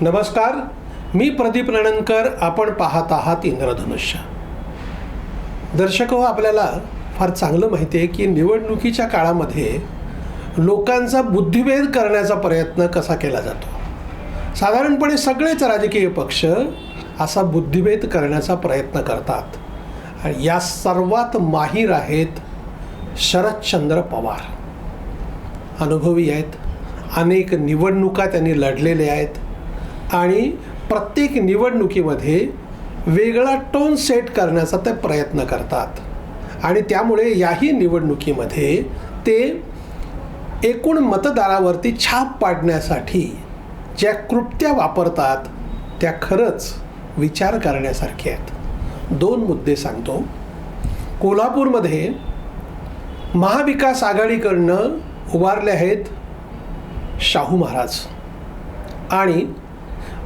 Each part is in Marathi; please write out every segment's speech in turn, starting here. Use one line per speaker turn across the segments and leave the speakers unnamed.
नमस्कार मी प्रदीप रणनकर आपण पाहत आहात इंद्रधनुष्य. दर्शक हो आपल्याला फार चांगलं माहिती आहे की निवडणुकीच्या काळामध्ये लोकांचा बुद्धिभेद करण्याचा प्रयत्न कसा केला जातो? साधारणपणे सगळेच राजकीय पक्ष असा बुद्धिभेद करण्याचा प्रयत्न करतात. आणि या सर्वात माहीर आहेत शरदचंद्र पवार. अनुभवी आहेत. अनेक निवडणुका त्यांनी लढलेल्या आहेत. आणि प्रत्येक निवडणुकीमध्ये वेगळा टोन सेट करण्याचा ते प्रयत्न करतात. आणि त्यामुळे याही निवडणुकीमध्ये ते एकूण मतदारावरती छाप पाडण्यासाठी ज्या कृत्या वापरतात त्या खरंच विचार करण्यासारख्या आहेत. दोन मुद्दे सांगतो. कोल्हापूरमध्ये महाविकास आघाडीकडनं उभारले आहेत शाहू महाराज आणि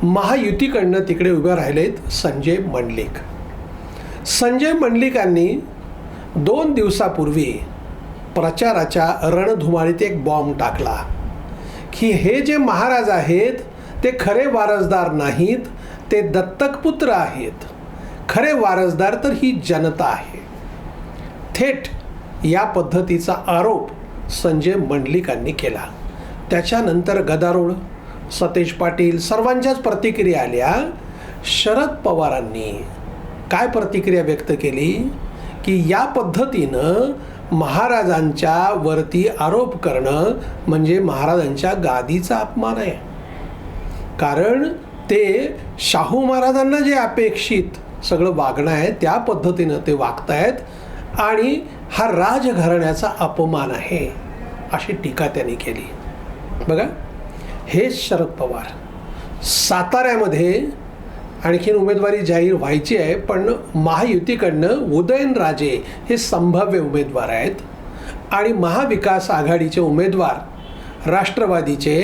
महायुतीकडनं तिकडे उभे राहिलेत संजय मंडलिक. संजय मंडलिकांनी दोन दिवसापूर्वी प्रचाराच्या रणधुमाळीत एक बॉम्ब टाकला. की हे जे महाराज आहेत ते खरे वारसदार नाहीत ते दत्तकपुत्र आहेत. खरे वारसदार तर ही जनता आहे. थेट या पद्धतीचा आरोप संजय मंडलिकांनी केला. त्याच्यानंतर गदारोळ सतेज पाटील सर्वांच्याच प्रतिक्रिया आल्या. शरद पवारांनी काय प्रतिक्रिया व्यक्त केली? की या पद्धतीनं महाराजांच्या वरती आरोप करणं म्हणजे महाराजांच्या गादीचा अपमान आहे. कारण ते शाहू महाराजांना जे अपेक्षित सगळं वागणं आहे त्या पद्धतीनं ते वागतायत आणि हा राजघराण्याचा अपमान आहे अशी टीका त्यांनी केली. बघा हेच शरद पवार. साताऱ्यामध्ये आणखीन उमेदवारी जाहीर व्हायची आहे पण महायुतीकडनं उदयनराजे हे संभाव्य उमेदवार आहेत आणि महाविकास आघाडीचे उमेदवार राष्ट्रवादीचे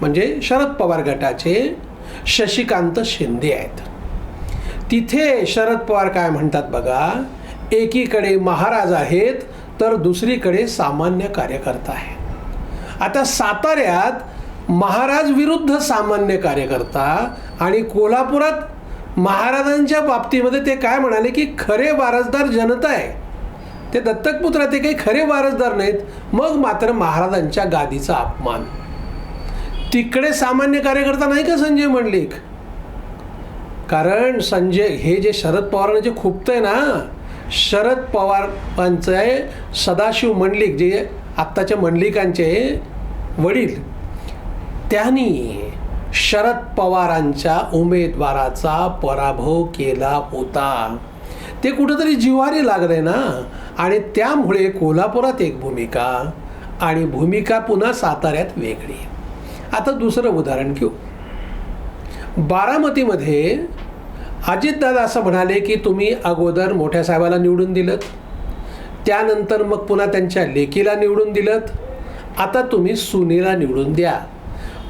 म्हणजे शरद पवार गटाचे शशिकांत शिंदे आहेत. तिथे शरद पवार काय म्हणतात बघा एकीकडे महाराज आहेत तर दुसरीकडे सामान्य कार्यकर्ता आहे आता साताऱ्यात महाराज विरुद्ध सामान्य कार्यकर्ता आणि कोल्हापुरात महाराजांच्या बाबतीमध्ये ते काय म्हणाले की खरे वारसदार जनता आहे. ते दत्तकपुत्र ते काही खरे वारसदार नाहीत. मग मात्र महाराजांच्या गादीचा अपमान. तिकडे सामान्य कार्यकर्ता नाही का संजय मंडलिक? कारण संजय हे जे शरद पवारांना जे खुपतंय ना शरद पवारांचं आहे सदाशिव मंडलिक जे आत्ताच्या मंडलिकांचे वडील त्यांनी शरद पवारांच्या उमेदवाराचा पराभव केला होता. ते कुठंतरी जिव्हारी लागले ना? आणि त्यामुळे कोल्हापुरात एक भूमिका आणि भूमिका पुन्हा साताऱ्यात वेगळी. आता दुसरं उदाहरण घेऊ. बारामतीमध्ये अजितदादा असं म्हणाले की तुम्ही अगोदर मोठ्या साहेबाला निवडून दिलं त्यानंतर मग पुन्हा त्यांच्या लेकीला निवडून दिलं आता तुम्ही सुनेला निवडून द्या.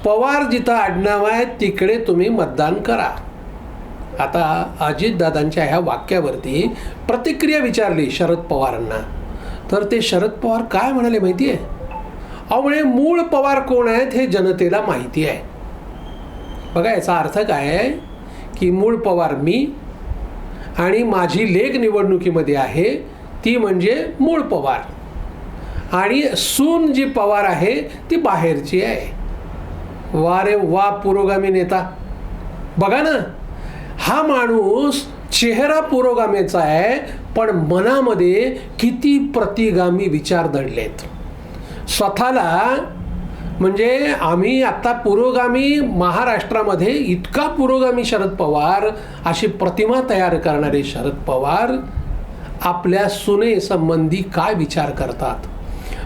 पवार जिथं आडनाव आहे तिकडे तुम्ही मतदान करा. आता अजितदादांच्या ह्या वाक्यावरती प्रतिक्रिया विचारली शरद पवारांना. तर ते शरद पवार काय म्हणाले माहिती आहे अहो मूळ पवार कोण आहेत हे जनतेला माहिती आहे. बघा याचा अर्थ काय आहे की मूळ पवार मी आणि माझी लेख निवडणुकीमध्ये आहे ती म्हणजे मूळ पवार. आणि सून जी पवार आहे ती बाहेरची आहे. वा रे वा पुरोगामी नेता. बघा ना हा माणूस चेहरा पुरोगामीचा आहे पण मनामध्ये किती प्रतिगामी विचार दडलेत. स्वतःला म्हणजे आम्ही आत्ता पुरोगामी महाराष्ट्रामध्ये इतका पुरोगामी शरद पवार अशी प्रतिमा तयार करणारे शरद पवार आपल्या सुनेसंबंधी काय विचार करतात?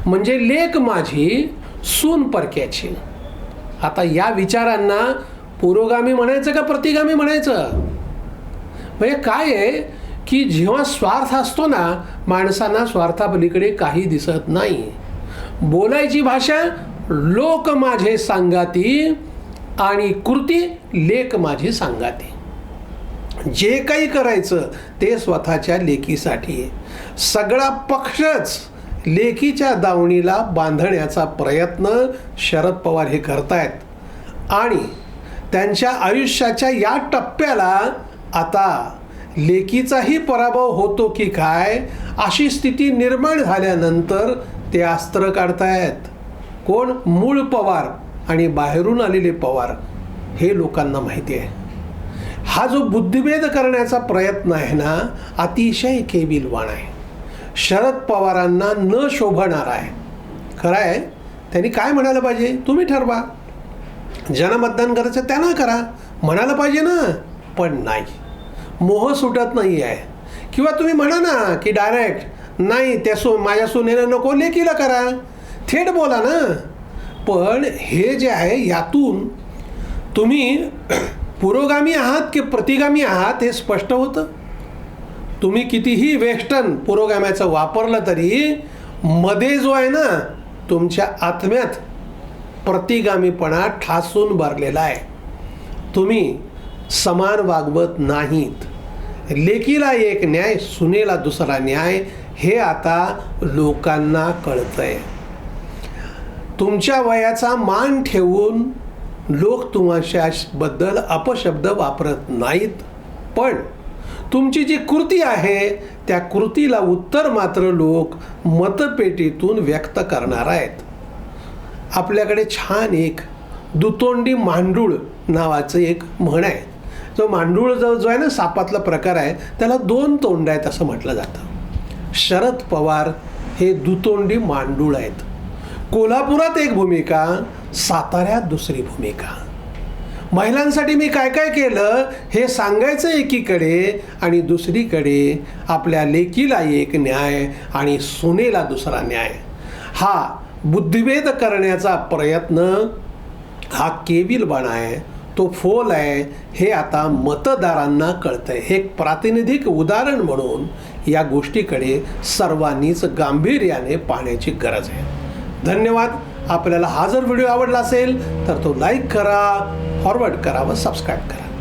म्हणजे लेख माझी सून परक्याची. आता या विचारांना पुरोगामी म्हणायचं का प्रतिगामी म्हणायचं? म्हणजे काय आहे की जेव्हा स्वार्थ असतो ना माणसांना स्वार्थापलीकडे काही दिसत नाही. बोलायची भाषा लोक माझे सांगाती आणि कृती लेख माझी सांगाती. जे काही करायचं ते स्वतःच्या लेकीसाठी आहे सगळा पक्षच लेकीच्या दावणीला बांधण्याचा प्रयत्न शरद पवार हे करतायत. आणि त्यांच्या आयुष्याच्या या टप्प्याला आता लेकीचाही पराभव होतो की काय अशी स्थिती निर्माण झाल्यानंतर ते अस्त्र काढतायत. कोण? मूळ पवार आणि बाहेरून आलेले पवार. हे लोकांना माहिती आहे. हा जो बुद्धिभेद करण्याचा प्रयत्न आहे ना अतिशय केबिलवाण आहे. शरद पवारांना न शोभणार आहे. खरं आहे? त्यांनी काय म्हणायला पाहिजे? तुम्ही ठरवा. ज्यांना मतदान करायचं त्यांना करा. म्हणायला पाहिजे ना? पण नाही. मोह सुटत नाही आहे. किंवा तुम्ही म्हणा ना की डायरेक्ट नाही त्या सो माझ्या सुनेनं नको लेकीला करा. थेट बोला ना. पण हे जे आहे यातून तुम्ही पुरोगामी आहात की प्रतिगामी आहात हे स्पष्ट होतं? तुम्ही कितीही वेस्टर्न पुरोगाम्याचं वापरलं तरी मध्ये जो आहे ना तुमच्या आत्म्यात प्रतिगामीपणा ठासून भरलेला आहे. तुम्ही समान वागवत नाहीत. लेकीला एक न्याय सुनेला दुसरा न्याय हे आता लोकांना कळतंय. तुमच्या वयाचा मान ठेवून लोक तुमच्याबद्दल अपशब्द वापरत नाहीत. पण तुमची जी कृती आहे त्या कृतीला उत्तर मात्र लोक मतपेटीतून व्यक्त करणार आहेत. आपल्याकडे छान एक दुतोंडी मांडूळ नावाचं एक म्हण आहे. जो मांडूळ जो जो आहे ना सापातला प्रकार आहे त्याला दोन तोंड आहेत असं म्हटलं जातं. शरद पवार हे दुतोंडी मांडूळ आहेत. कोल्हापुरात एक भूमिका साताऱ्यात दुसरी भूमिका. महिलांसाठी मी काय काय केलं हे सांगायचं एकीकडे आणि दुसरीकडे आपल्या लेकीला एक न्याय आणि सुनेला दुसरा न्याय. हा बुद्धिभेद करण्याचा प्रयत्न हा केविलबाणा आहे तो फोल आहे हे आता मतदारांना कळतंय. हे एक प्रातिनिधिक उदाहरण म्हणून या गोष्टीकडे सर्वांनीच गांभीर्याने पाहण्याची गरज आहे. धन्यवाद. आपल्याला हा जर व्हिडिओ आवडला असेल तर तो लाईक करा फॉरवर्ड करा व सबस्क्राईब करा.